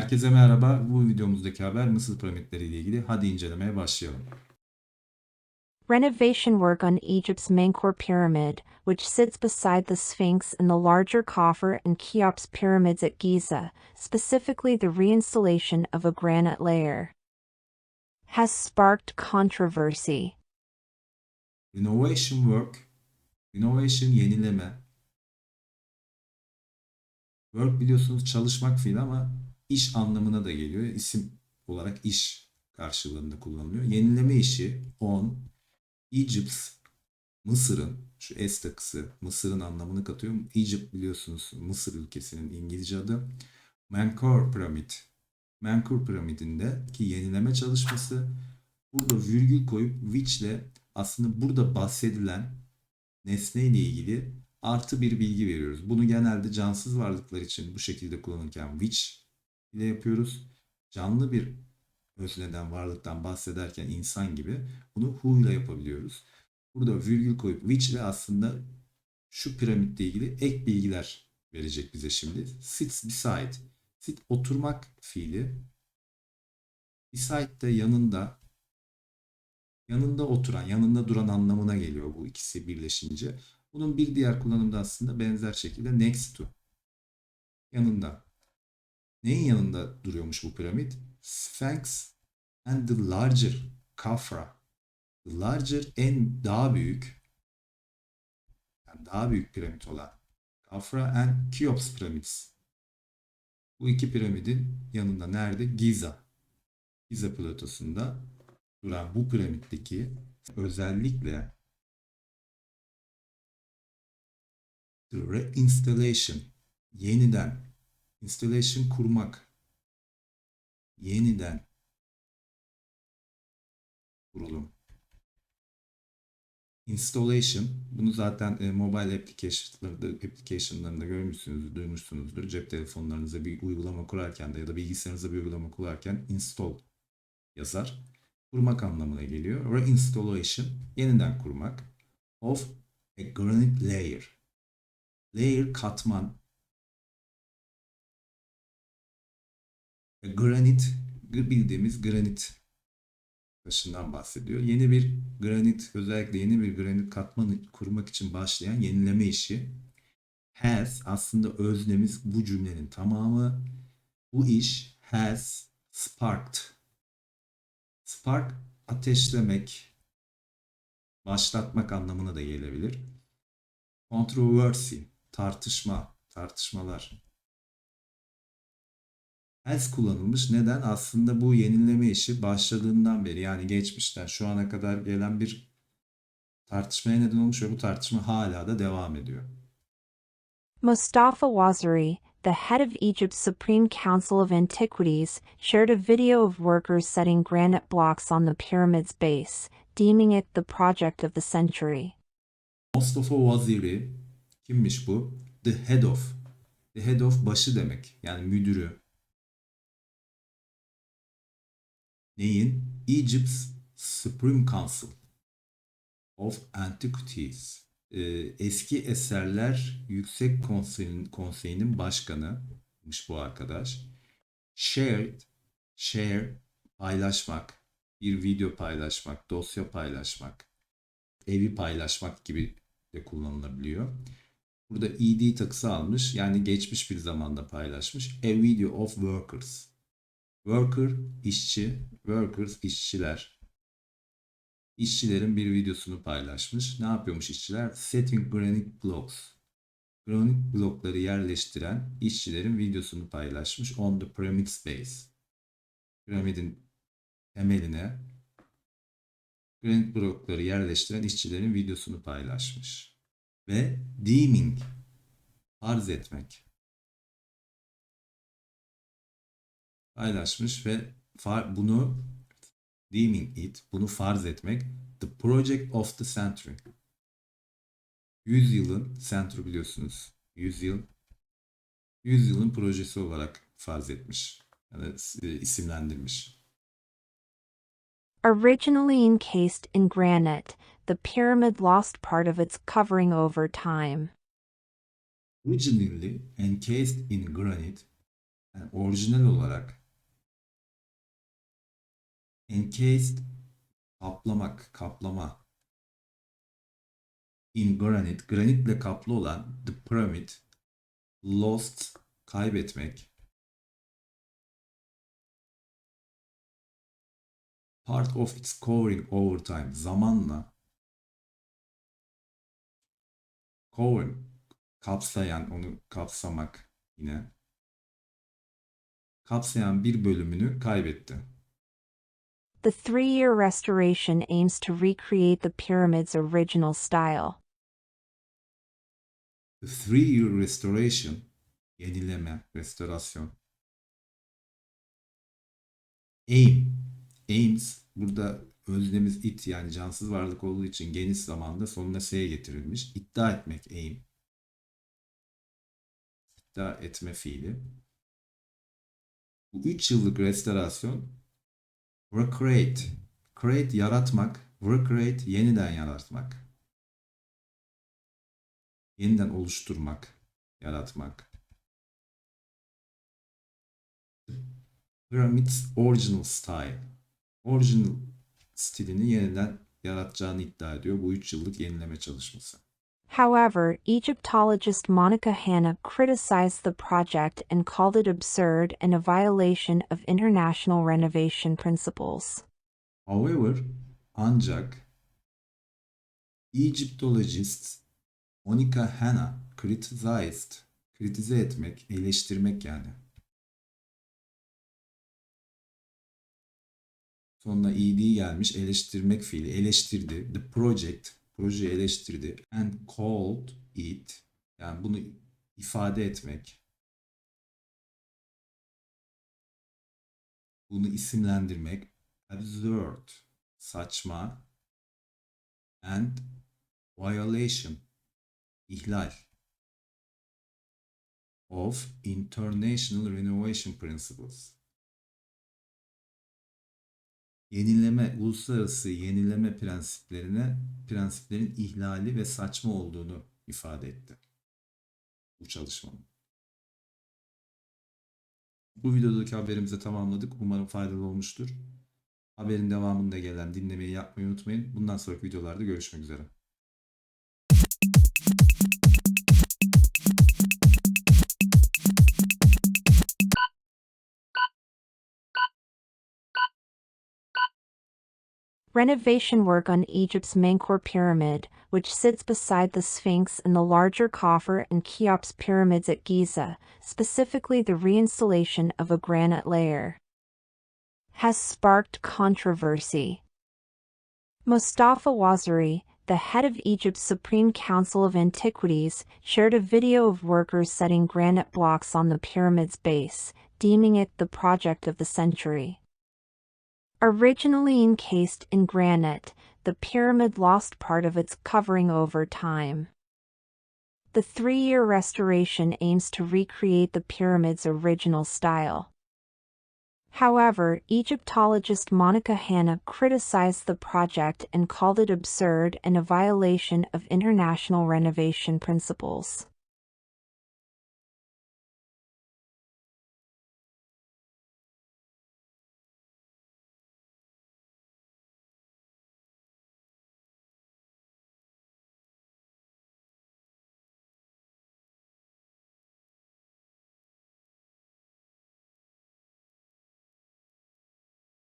Herkese merhaba. Bu videomuzdaki haber Mısır piramitleri ile ilgili. Hadi incelemeye başlayalım. Renovation work on Egypt's Menkaure Pyramid, which sits beside the Sphinx and the larger Khafre and Cheops pyramids at Giza, specifically the reinstallation of a granite layer, has sparked controversy. Renovation work, renovation yenileme. Work biliyorsunuz çalışmak fiili ama iş anlamına da geliyor. İsim olarak iş karşılığında kullanılıyor. Yenileme işi on Egypt's Mısır'ın şu S takısı Mısır'ın anlamını katıyor. Egypt biliyorsunuz Mısır ülkesinin İngilizce adı. Menkaure Pyramid. Menkaure Piramidinde ki yenileme çalışması burada virgül koyup which ile aslında burada bahsedilen nesne ilgili artı bir bilgi veriyoruz. Bunu genelde cansız varlıklar için bu şekilde kullanırken which ile yapıyoruz. Canlı bir özneden, varlıktan bahsederken insan gibi bunu who ile yapabiliyoruz. Burada virgül koyup which ile aslında şu piramitle ilgili ek bilgiler verecek bize şimdi. Sits beside. Sit oturmak fiili. Beside de yanında yanında oturan, yanında duran anlamına geliyor bu ikisi birleşince. Bunun bir diğer kullanımda aslında benzer şekilde next to. Yanında. Neyin yanında duruyormuş bu piramit? Sphinx and the larger Khafra. The larger en daha büyük yani daha büyük piramit olan Khafra and Cheops pyramids. Bu iki piramidin yanında nerede? Giza. Giza platosunda duran bu piramitteki özellikle the reinstallation yeniden installation kurmak yeniden kurulum installation bunu zaten e, mobile application'larda application'larında görmüşsünüzdür, duymuşsunuzdur. Cep telefonlarınıza bir uygulama kurarken de ya da bilgisayarınıza bir uygulama kurarken install yazar. Kurmak anlamına geliyor. Reinstallation yeniden kurmak of a granite layer. Layer katman. A granite bildiğimiz granit taşından bahsediyor. Yeni bir granit özellikle yeni bir granit katmanı kurmak için başlayan yenileme işi has aslında öznemiz bu cümlenin tamamı. Bu iş has sparked. Spark ateşlemek, başlatmak anlamına da gelebilir. Controversy, tartışma, tartışmalar. Has kullanılmış. Neden? Aslında bu yenileme işi başladığından beri yani geçmişten şu ana kadar gelen bir tartışmaya neden olmuş ve bu tartışma hala da devam ediyor. Mustafa Waziri, the head of Egypt's Supreme Council of Antiquities, shared a video of workers setting granite blocks on the pyramid's base, deeming it the project of the century. Mustafa Waziri kimmiş bu? The head of. The head of başı demek. Yani müdürü. Neyin? Egypt's Supreme Council of Antiquities. Ee, eski Eserler Yüksek Konseyi'nin, Konseyi'nin başkanımış bu arkadaş. Shared, share, paylaşmak, bir video paylaşmak, dosya paylaşmak, evi paylaşmak gibi de kullanılabiliyor. Burada ed takısı almış. Yani geçmiş bir zamanda paylaşmış. A video of workers. Worker işçi, workers işçiler. İşçilerin bir videosunu paylaşmış. Ne yapıyormuş işçiler? Setting granite blocks. Granit blokları yerleştiren işçilerin videosunu paylaşmış. On the pyramid space. Piramidin temeline granit blokları yerleştiren işçilerin videosunu paylaşmış. Ve deeming farz etmek. Paylaşmış ve bunu deeming it, bunu farz etmek the project of the century. Yüzyılın, century biliyorsunuz, yüzyıl, yüzyılın projesi olarak farz etmiş. Yani e, isimlendirmiş. Originally encased in granite, the pyramid lost part of its covering over time. Originally encased in granite, Yani orijinal olarak encased kaplamak, kaplama. İn granite, granitle kaplı olan the pyramid lost kaybetmek. Part of its covering over time zamanla covering kapsayan onu kapsamak yine. Kapsayan bir bölümünü kaybetti. The three year restoration aims to recreate the pyramid's original style. The three-year restoration, yenileme, restorasyon. Aim, aims burada öznemiz it yani cansız varlık olduğu için geniş zamanda sonuna s'ye getirilmiş. İddia etmek aim. İddia etme fiili. Bu 3 yıllık restorasyon recreate, create yaratmak, recreate yeniden yaratmak yeniden oluşturmak, yaratmak. Pyramid's original style. Original stilini yeniden yaratacağını iddia ediyor bu 3 yıllık yenileme çalışması. However, Egyptologist Monica Hanna criticized the project and called it absurd and a violation of international renovation principles. However, ancak Egyptologist Monica Hanna criticized, kritize etmek, eleştirmek yani. Sonuna ed gelmiş, eleştirmek fiili, eleştirdi. The project, projeyi eleştirdi. And called it, yani bunu ifade etmek. Bunu isimlendirmek. Absurd, saçma. And violation, ihlal of International Renovation Principles. Yenileme, uluslararası yenileme prensiplerine prensiplerin ihlali ve saçma olduğunu ifade etti. Bu çalışmanın. Bu videodaki haberimizi tamamladık. Umarım faydalı olmuştur. Haberin devamında gelen dinlemeyi yapmayı unutmayın. Bundan sonraki videolarda görüşmek üzere. Renovation work on Egypt's Menkaure Pyramid, which sits beside the Sphinx and the larger Khafre and Cheops pyramids at Giza, specifically the reinstallation of a granite layer, has sparked controversy. Mustafa Waziri, the head of Egypt's Supreme Council of Antiquities, shared a video of workers setting granite blocks on the pyramid's base, deeming it the project of the century. Originally encased in granite, the pyramid lost part of its covering over time. The three year restoration aims to recreate the pyramid's original style. However, Egyptologist Monica Hanna criticized the project and called it absurd and a violation of international renovation principles.